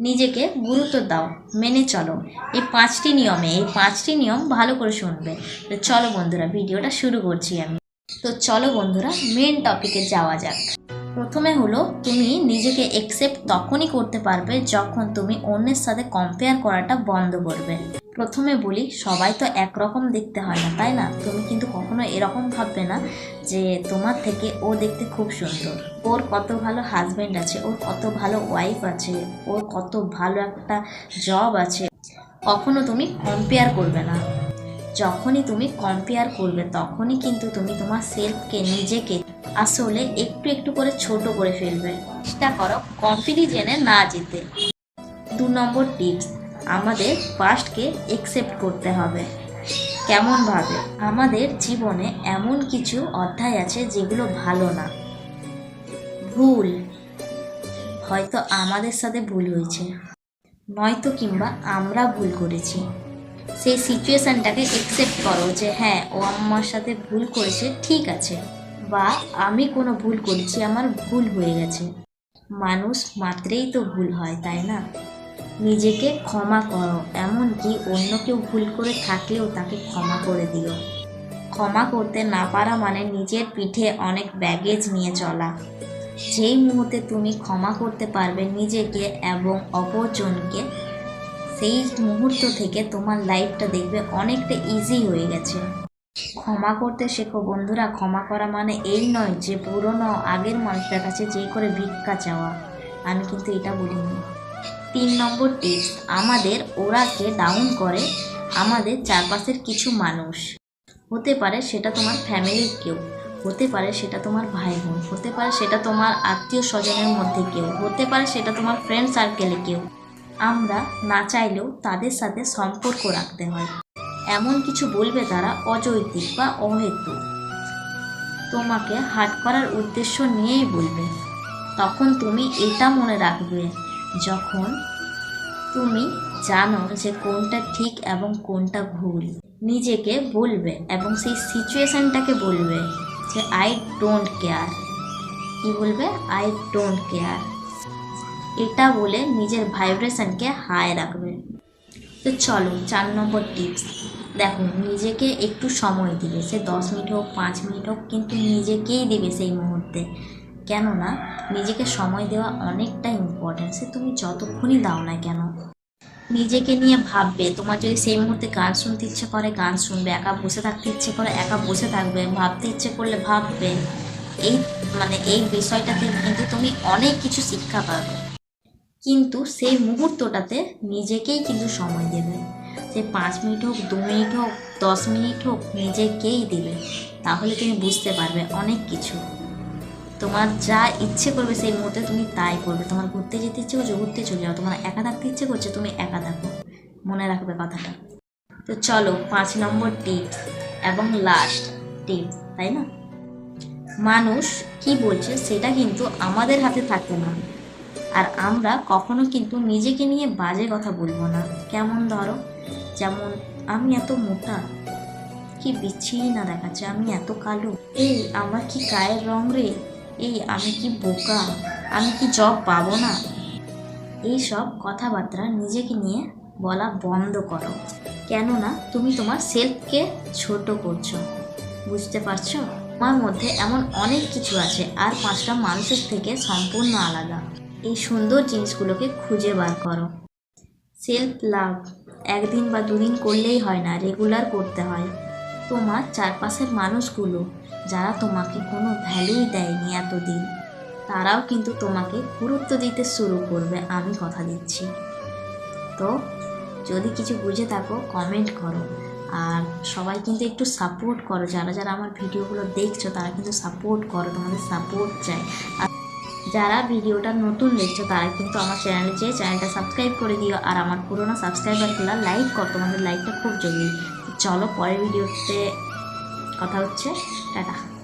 নিজেকে গুরুত্ব দাও, মেনে চলো। এই পাঁচটি নিয়মে, এই পাঁচটি নিয়ম ভালো করে শুনবে। তো চলো বন্ধুরা, ভিডিওটা শুরু করছি আমি। তো চলো বন্ধুরা মেন টপিকে যাওয়া যাক। প্রথমে হলো, তুমি নিজেকে একসেপ্ট তখনই করতে পারবে যখন তুমি অন্যের সাথে কম্পেয়ার করাটা বন্ধ করবে। প্রথমে বলি, সবাই তো একরকম দেখতে হয় না, তাই না? তুমি কিন্তু কখনো এরকম ভাববে না যে তোমার থেকে ও দেখতে খুব সুন্দর। ওর কত ভালো হাজবেন্ড আছে, ওর কত ভালো ওয়াইফ আছে, ওর কত ভালো একটা জব আছে। কখনো তুমি কম্পেয়ার করবে না। যখনই তুমি কম্পেয়ার করবে, তখনই কিন্তু তুমি তোমার সেলফকে নিজেকে আসলে একটু একটু করে ছোট করে ফেলবে। চেষ্টা করো কম্পিটিশনে না যেতে দু নম্বর টিপস আমাদের পাস্টকে একসেপ্ট করতে হবে। কেমনভাবে? আমাদের জীবনে এমন কিছু অধ্যায় আছে যেগুলো ভালো না। ভুল। হয়তো আমাদের সাথে ভুল হয়েছে। নয়তো কিংবা আমরা ভুল করেছি। সেই সিচুয়েশানটাকে একসেপ্ট করো যে হ্যাঁ ও আমার সাথে ভুল করেছে, ঠিক আছে। বা, আমি কোনো ভুল করেছি, আমার ভুল হয়ে গেছে। মানুষ মাত্রেই তো ভুল হয়, তাই না? নিজেকে ক্ষমা করো, এমনকি অন্য কেউ ভুল করে থাকলেও তাকে ক্ষমা করে দিও। ক্ষমা করতে না পারা মানে নিজের পিঠে অনেক ব্যাগেজ নিয়ে চলা। যেই মুহূর্তে তুমি ক্ষমা করতে পারবে নিজেকে এবং অপরজনকে, সেই মুহূর্ত থেকে তোমার লাইফটা দেখবে অনেকটা ইজি হয়ে গেছে। ক্ষমা করতে শেখো বন্ধুরা, ক্ষমা করা মানে এই নয় যে পুরনো আগের মানুষটার কাছে যে করে ভিক্ষা চাওয়া। আমি কিন্তু এটা বলিনি। তিন নম্বর টিপস আমাদের ওরাকে ডাউন করে? আমাদের চারপাশের কিছু মানুষ। হতে পারে সেটা তোমার ফ্যামিলির কেউ, হতে পারে সেটা তোমার ভাই বোন হতে পারে সেটা তোমার আত্মীয় স্বজনের মধ্যে কেউ, হতে পারে সেটা তোমার ফ্রেন্ড সার্কেলে কেউ। আমরা না চাইলেও তাদের সাথে সম্পর্ক রাখতে হয়। এমন কিছু বলবে তারা অযৌক্তিক বা অহেতুক। তোমাকে হাট করার উদ্দেশ্য নিয়েই বলবে। তখন তুমি এটা মনে রাখবে। যখন তুমি জানো যে কোনটা ঠিক এবং কোনটা ভুল, নিজেকে বলবে এবং সেই সিচুয়েশানটাকে বলবে যে আই ডোন্ট কেয়ার কি বলবে? আই ডোন্ট কেয়ার এটা বলে নিজের ভাইব্রেশনকে হাই রাখবে। তো চলো, চার নম্বর টিপস দেখো, নিজেকে একটু সময় দিবে। সে দশ মিনিট হোক, পাঁচ মিনিট হোক, কিন্তু নিজেকেই দিবে সেই মুহূর্তে। কেননা নিজেকে সময় দেওয়া অনেকটা ইম্পর্ট্যান্ট সে তুমি যতক্ষণই দাও না কেন। নিজেকে নিয়ে ভাববে, তোমার যদি সেই মুহূর্তে গান শুনতে ইচ্ছে করে, গান শুনবে, একা বসে থাকতে ইচ্ছে করে, একা বসে থাকবে, ভাবতে ইচ্ছে করলে ভাববে, এই মানে এই বিষয়টাতে কিন্তু তুমি অনেক কিছু শিক্ষা পাবে। কিন্তু সেই মুহূর্তটাতে নিজেকেই কিন্তু সময় দেবে। সে পাঁচ মিনিট হোক, দু মিনিট হোক, দশ মিনিট হোক, নিজেকেই দেবে। তাহলে তুমি বুঝতে পারবে অনেক কিছু। তোমার যা ইচ্ছে করবে সেই মুহূর্তে তুমি তাই করবে। তোমার ঘুরতে যেতে ইচ্ছে করছে, ঘুরতে চলে যাও। তোমার একা থাকতে ইচ্ছে করছে, তুমি একা থাকো। মনে রাখবে কথাটা। তো চলো, পাঁচ নম্বর টিপস এবং লাস্ট টিপস তাই না? মানুষ কি বলছে সেটা কিন্তু আমাদের হাতে থাকে না। আর আমরা কখনো কিন্তু নিজেকে নিয়ে বাজে কথা বলব না। কেমন ধরো? যেমন, আমি এত মোটা, কি বিচ্ছিরি না দেখাচ্ছে, আমি এত কালো। এই, আমার কি গায়ের রং রে? এই আমি কি বোকা? আমি কি জব পাবো না? এই সব কথাবার্তা নিজেকে নিয়ে বলা বন্ধ করো। কেননা তুমি তোমার সেলফকে ছোট করছ। বুঝতে পারছ? আমার মধ্যে এমন অনেক কিছু আছে আর পাঁচটা মানুষের থেকে সম্পূর্ণ আলাদা। এই সুন্দর জিনিসগুলোকে খুঁজে বার করো। সেলফ লাভ একদিন বা দুদিন করলেই হয় না রেগুলার করতে হয়। তোমার চারপাশের মানুষগুলো, যারা তোমাকে কোনো ভ্যালুই দেয়নি এতদিন, তারাও কিন্তু তোমাকে গুরুত্ব দিতে শুরু করবে, আমি কথা দিচ্ছি। তো, যদি কিছু বুঝে থাকো কমেন্ট করো। আর সবাই কিন্তু একটু সাপোর্ট করো, যারা যারা আমার ভিডিওগুলো দেখছ, তারা কিন্তু সাপোর্ট করো, তোমাদের সাপোর্ট চাই। আর যারা ভিডিওটা নতুন দেখছ, তারা কিন্তু আমার চ্যানেলে যেয়ে চ্যানেলটা সাবস্ক্রাইব করে দিও। আর আমার পুরোনো সাবস্ক্রাইবারগুলো লাইক করো, তোমাদের লাইকটা খুব জরুরি। চলো পরের ভিডিওতে কথা হচ্ছে। টাটা।